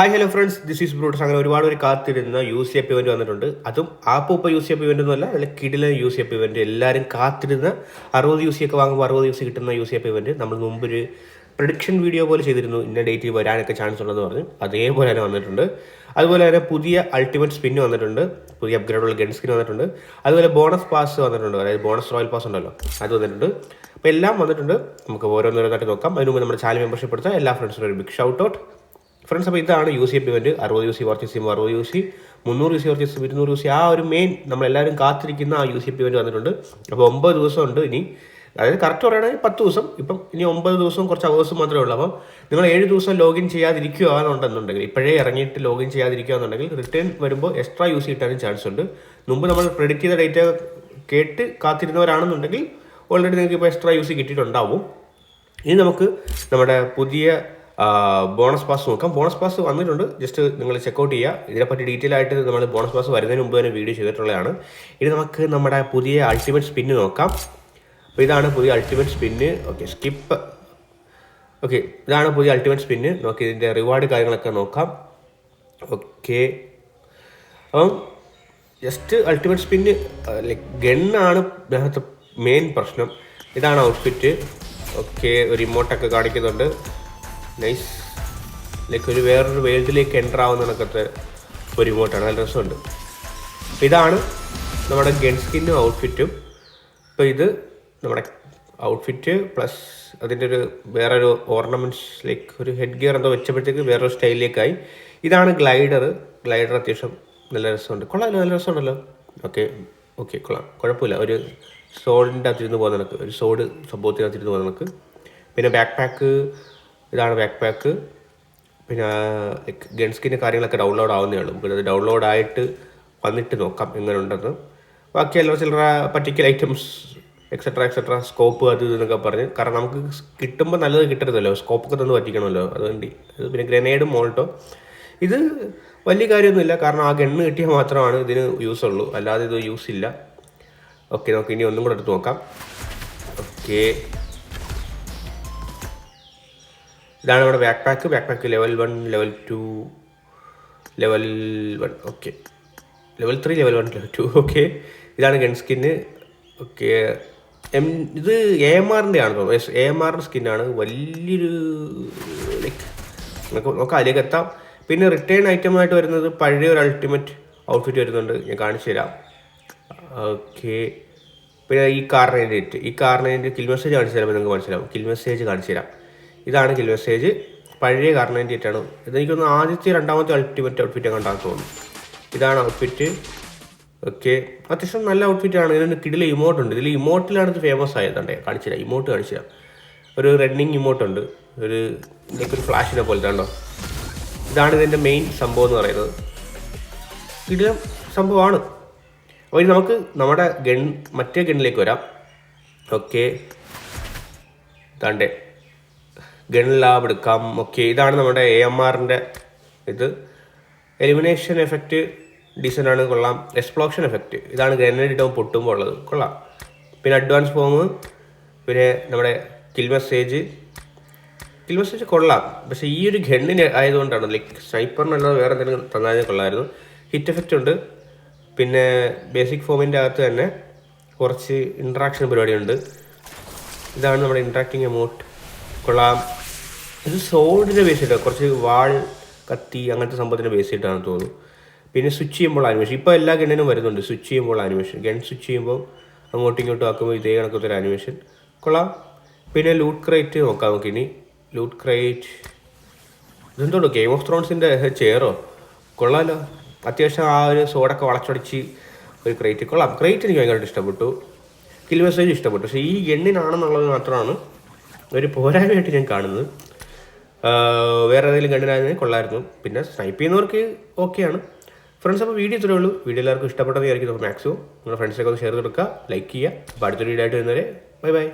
Hi hello friends this is Brutus അങ്ങനെ ഒരുപാട് പേര് കാത്തിരുന്ന യു സി എഫ് ഇവന്റ് വന്നിട്ടുണ്ട്. അതും ആപ്പ് ഇപ്പോൾ യു സി എഫ് ഇവന്റ് ഒന്നുമല്ല നല്ല കിടില യു സി എഫ് ഇവന്റ് എല്ലാവരും കാത്തിരുന്ന അറുപത് യു സി ഒക്കെ വാങ്ങുമ്പോൾ അറുപത് യു സി കിട്ടുന്ന യു സി എഫ് ഇവന്റ് നമ്മൾ മുമ്പൊരു പ്രഡിക്ഷൻ വീഡിയോ പോലെ ചെയ്തിരുന്നു. ഇന്ന ഡേറ്റിൽ വരാനൊക്കെ ചാൻസ് ഉണ്ടെന്ന് പറഞ്ഞു. അതേപോലെ തന്നെ വന്നിട്ടുണ്ട്. അതുപോലെ തന്നെ പുതിയ അൾട്ടിമേറ്റ് സ്പിൻ വന്നിട്ടുണ്ട്. പുതിയ അപ്ഗ്രേഡുള്ള ഗൺ സ്കിൻ വന്നിട്ടുണ്ട്. അതുപോലെ ബോണസ് പാസ് വന്നിട്ടുണ്ട്. അതായത് ബോണസ് റോയൽ പാസ് ഉണ്ടല്ലോ. അത് വന്നിട്ടുണ്ട്. അപ്പോൾ എല്ലാം വന്നിട്ടുണ്ട്. നമുക്ക് ഓരോന്നോരോന്നായിട്ട് നോക്കാം. അതിന് മുമ്പ് നമ്മുടെ ചാനൽ മെമ്പർഷിപ്പ് എടുത്താൽ എല്ലാ ഫ്രണ്ട്സിനും ഒരു ബിഗ് ഷൗട്ട് ഔട്ട് ഫ്രണ്ട്സ് അപ്പോൾ ഇതാണ് യു സി എപ്പിമെന്റ് അറുപത് യു സി പർച്ചേസ് ചെയ്യുമ്പോൾ അറുപത് യു സി മുന്നൂറ് യു സി പർച്ചേസ് സിം ഇരുന്നൂറ് യു സി ആ ഒരു മെയിൻ നമ്മളെല്ലാവരും കാത്തിരിക്കുന്ന ആ യു സി എപ്പിമെന്റ് വന്നിട്ടുണ്ട്. അപ്പോൾ ഒമ്പത് ദിവസം ഉണ്ട് ഇനി. അതായത് കറക്റ്റ് പറയുകയാണെങ്കിൽ പത്ത് ദിവസം. ഇപ്പം ഇനി ഒമ്പത് ദിവസവും കുറച്ച് അവേഴ്സ് മാത്രമേ ഉള്ളൂ. അപ്പം നിങ്ങൾ ഏഴ് ദിവസം ലോഗിൻ ചെയ്യാതിരിക്കുകയാണെന്നുണ്ടെങ്കിൽ ഇപ്പോഴേ ഇറങ്ങിയിട്ട് ലോഗിൻ ചെയ്യാതിരിക്കുകയാണെന്നുണ്ടെങ്കിൽ റിട്ടേൺ വരുമ്പോൾ എക്സ്ട്രാ യൂസ് കിട്ടാനും ചാൻസ് ഉണ്ട്. മുമ്പ് നമ്മൾ പ്രെഡിക്റ്റ് ചെയ്ത ഡേറ്റ കേട്ട് കാത്തിരുന്നവരാണെന്നുണ്ടെങ്കിൽ ഓൾറെഡി നിങ്ങൾക്ക് ഇപ്പോൾ എക്സ്ട്രാ യൂസ് കിട്ടിയിട്ടുണ്ടാവും. ഇനി നമുക്ക് നമ്മുടെ പുതിയ ബോണസ് പാസ് നോക്കാം. ബോണസ് പാസ് വന്നിട്ടുണ്ട്. ജസ്റ്റ് നിങ്ങൾ ചെക്കൗട്ട് ചെയ്യുക ഇതിനെപ്പറ്റി ഡീറ്റെയിൽ ആയിട്ട് നമ്മൾ ബോണസ് പാസ് വരുന്നതിന് മുമ്പ് തന്നെ വീഡിയോ ചെയ്തിട്ടുള്ളതാണ്. ഇനി നമുക്ക് നമ്മുടെ പുതിയ അൾട്ടിമേറ്റ് സ്പിന്ന് നോക്കാം. അപ്പോൾ ഇതാണ് പുതിയ ultimate spin okay skip okay ഇതാണ് പുതിയ അൾട്ടിമേറ്റ് സ്പിന്ന് നോക്കി ഇതിന്റെ റിവാർഡ് കാര്യങ്ങളൊക്കെ നോക്കാം. ഓക്കെ അപ്പം ജസ്റ്റ് അൾട്ടിമേറ്റ് സ്പിന്ന് ലൈക്ക് ഗണ്ണാണ് മെയിൻ പ്രശ്നം. ഇതാണ് ഔട്ട്ഫിറ്റ് ഓക്കെ ഒരു കാണിക്കുന്നുണ്ട്. നൈസ് ലൈക്ക് ഒരു വേറൊരു വേൾഡിലേക്ക് എന്റർ ആവുന്ന കണക്കത്തെ ഒരു ഇമോട്ടാണ് നല്ല രസമുണ്ട്. ഇതാണ് നമ്മുടെ ഗൺ സ്കിന്നും ഔട്ട്ഫിറ്റും ഇപ്പോൾ ഇത് നമ്മുടെ ഔട്ട്ഫിറ്റ് പ്ലസ് അതിന്റെ ഒരു വേറൊരു ഓർണമെന്റ്സ് ലൈക്ക് ഒരു ഹെഡ് ഗിയർ എന്തോ വെച്ചപ്പോഴത്തേക്ക് വേറൊരു സ്റ്റൈലിലേക്കായി. ഇതാണ് ഗ്ലൈഡർ ഗ്ലൈഡർ അത്യാവശ്യം നല്ല രസമുണ്ട്. കൊള്ളാമല്ലോ നല്ല രസമുണ്ടല്ലോ. ഓക്കെ ഓക്കെ കൊള്ളാം. കുഴപ്പമില്ല. ഒരു സോഡിന്റെ അകത്തിരുന്ന് പോകുന്ന കണക്ക് ഒരു സോഡ് സംഭവത്തിനകത്തിരുന്ന് പോകുന്ന കണക്ക് പിന്നെ ബാക്ക് പാക്ക് ഇതാണ് ബാക്ക് പാക്ക് പിന്നെ ഗൺ സ്കിന്റെ കാര്യങ്ങളൊക്കെ ഡൗൺലോഡ് ആവുന്നേ ഉള്ളൂ. നമുക്കത് ഡൗൺലോഡ് ആയിട്ട് വന്നിട്ട് നോക്കാം എങ്ങനെ ഉണ്ടെന്ന് ബാക്കി എല്ലാ ചില്ലറ particular items etcetera etcetera scope അത് ഇതെന്നൊക്കെ പറഞ്ഞ്. കാരണം നമുക്ക് കിട്ടുമ്പോൾ നല്ലത് കിട്ടരുതല്ലോ. സ്കോപ്പൊക്കെ തന്ന് പറ്റിക്കണമല്ലോ അതുകൊണ്ട് പിന്നെ ഗ്രനേഡും മോൾട്ടോ ഇത് വലിയ കാര്യമൊന്നുമില്ല. കാരണം ആ ഗണ്ണ് കിട്ടിയാൽ മാത്രമാണ് ഇതിന് യൂസ് ഉള്ളൂ. അല്ലാതെ ഇത് യൂസ് ഇല്ല. ഓക്കെ നമുക്ക് ഇനി ഒന്നും കൂടെ എടുത്ത് നോക്കാം. ഓക്കെ ഇതാണ് നമ്മുടെ back pack back pack level one level two level one okay level three level one level two okay ഇതാണ് ഗൺ സ്കിന്ന് ഓക്കെ എം ഇത് എ എം ആറിന്റെ ആണ് തോന്നുന്നു എ എം ആറിന്റെ സ്കിന്നാണ് വലിയൊരു ലൈക്ക് നമുക്ക് നമുക്ക് അതിലേക്ക് എത്താം. പിന്നെ റിട്ടേൺ ഐറ്റമായിട്ട് വരുന്നത് പഴയ ഒരു അൾട്ടിമേറ്റ് ഔട്ട്ഫിറ്റ് വരുന്നുണ്ട്. ഞാൻ കാണിച്ചു തരാം. ഓക്കെ പിന്നെ ഈ കാർണേറ്റ് ഈ കാറിനെ കിൽ മെസ്സേജ് കാണിച്ചു തരാം. നിങ്ങൾക്ക് മനസ്സിലാവും. കിൽ മെസ്സേജ് കാണിച്ചു തരാം. ഇതാണ് കിൽ മെസ്സേജ് പഴയ ആണ് ഇതെനിക്കൊന്ന് ആദ്യത്തെ രണ്ടാമത്തെ അൾട്ടിമേറ്റ് ഔട്ട്ഫിറ്റ് കണ്ടാന്ന് തോന്നുന്നു. ഇതാണ് ഔട്ട്ഫിറ്റ് ഓക്കെ അത്യാവശ്യം നല്ല ഔട്ട്ഫിറ്റ് ആണ്. ഇതിന് കിടിലെ ഇമോട്ട് ഉണ്ട്. ഇതിൽ ഇമോട്ടിലാണ് ഇത് ഫേമസ് ആയതുണ്ടേ കാണിച്ചില്ല ഇമോട്ട് കാണിച്ചില്ല ഒരു റണ്ണിങ് ഇമോട്ട് ഉണ്ട്. ഒരു ഒരു ഫ്ലാഷിനെ പോലത്തെ കണ്ടോ? ഇതാണ് ഇതിന്റെ മെയിൻ സംഭവം എന്ന് പറയുന്നത്. കിടിലം സംഭവമാണ്. അപ്പോൾ ഇനി നമുക്ക് നമ്മുടെ ഗൺ മറ്റേ ഗണ്ണിലേക്ക് വരാം. ഓക്കെ താണ്ടേ ഗൺ ലാബ് എടുക്കാം. ഓക്കെ ഇതാണ് നമ്മുടെ എ എം ആറിന്റെ ഇത്. എലിമിനേഷൻ എഫക്റ്റ് ഡീസന്റ് ആണ് കൊള്ളാം. എക്സ്പ്ലോഷൻ എഫക്റ്റ് ഇതാണ് ഗ്രനേഡ് ഇട്ടാൽ പൊട്ടുമ്പോൾ ഉള്ളത്. കൊള്ളാം. പിന്നെ അഡ്വാൻസ് ഫോം പിന്നെ നമ്മുടെ കിൽ മെസ്സേജ് കിൽ മെസ്സേജ് കൊള്ളാം. പക്ഷേ ഈ ഒരു ഗണ്ണിന് ആയതുകൊണ്ടാണ് ലൈക്ക് സ്നൈപ്പറിനല്ലാതെ വേറെ എന്തെങ്കിലും തന്നാലും കൊള്ളായിരുന്നു ഹിറ്റ് എഫക്റ്റ് ഉണ്ട്. പിന്നെ ബേസിക് ഫോമിന്റെ അകത്ത് തന്നെ കുറച്ച് ഇൻട്രാക്ഷൻ പരിപാടിയുണ്ട്. ഇതാണ് നമ്മുടെ ഇൻട്രാക്ടിങ് എമൗണ്ട് കൊള്ളാം. ഇത് സോഡിന്റെ ബേസ് ചെയ്തിട്ടാണ് കുറച്ച് വാൾ കത്തി അങ്ങനത്തെ സംഭവത്തിന്റെ ബേസ് ചെയ്തിട്ടാണ് തോന്നുന്നു. പിന്നെ സ്വിച്ച് ചെയ്യുമ്പോൾ ആനിമേഷൻ ഇപ്പോൾ എല്ലാ ഗണ്ണിനും വരുന്നുണ്ട്. സ്വിച്ച് ചെയ്യുമ്പോൾ ആനിമേഷൻ ഗൺ സ്വിച്ച് ചെയ്യുമ്പോൾ അങ്ങോട്ടും ഇങ്ങോട്ടും ആക്കുമ്പോൾ ഇതേ കണക്കത്തെ ഒരു ആനിമേഷൻ കൊള്ളാം. പിന്നെ ലൂട്ട് ക്രൈറ്റ് നോക്കാം നമുക്കിനി ലൂട്ട് ക്രൈറ്റ് ഇതെന്തോട്ടോ ഗെയിം ഓഫ് ത്രോൺസിന്റെ ചെയറോ കൊള്ളാമല്ലോ അത്യാവശ്യം ആ ഒരു സോഡൊക്കെ വളച്ചൊടിച്ച് ഒരു ക്രേറ്റ് കൊള്ളാം. ക്രേറ്റ് എനിക്ക് ഭയങ്കരമായിട്ട് ഇഷ്ടപ്പെട്ടു. കിൽ മെസ്സേജ് ഇഷ്ടപ്പെട്ടു. പക്ഷേ ഈ ഗണ്ണിനാണെന്നുള്ളത് മാത്രമാണ് ഒരു പോരായ്മയായിട്ട് ഞാൻ കാണുന്നത്. വേറെ ഏതെങ്കിലും കണ്ടിനായിരുന്നു കൊള്ളായിരുന്നു. പിന്നെ സ്നൈപ്പ് ചെയ്യുന്നവർക്ക് ഓക്കെയാണ്. ഫ്രണ്ട്സ് അപ്പോൾ വീഡിയോ ഇത്രയേ ഉള്ളൂ. വീഡിയോ എല്ലാവർക്കും ഇഷ്ടപ്പെട്ടത് വിചാരിക്കുന്നു. മാക്സിമം നിങ്ങളുടെ ഫ്രണ്ട്സൊക്കെ ഒന്ന് ഷെയർ കൊടുക്കുക ലൈക്ക് ചെയ്യുക. അപ്പോൾ അടുത്തൊരു വീഡിയോ ആയിട്ട് വരുന്നവരെ ബൈ ബൈ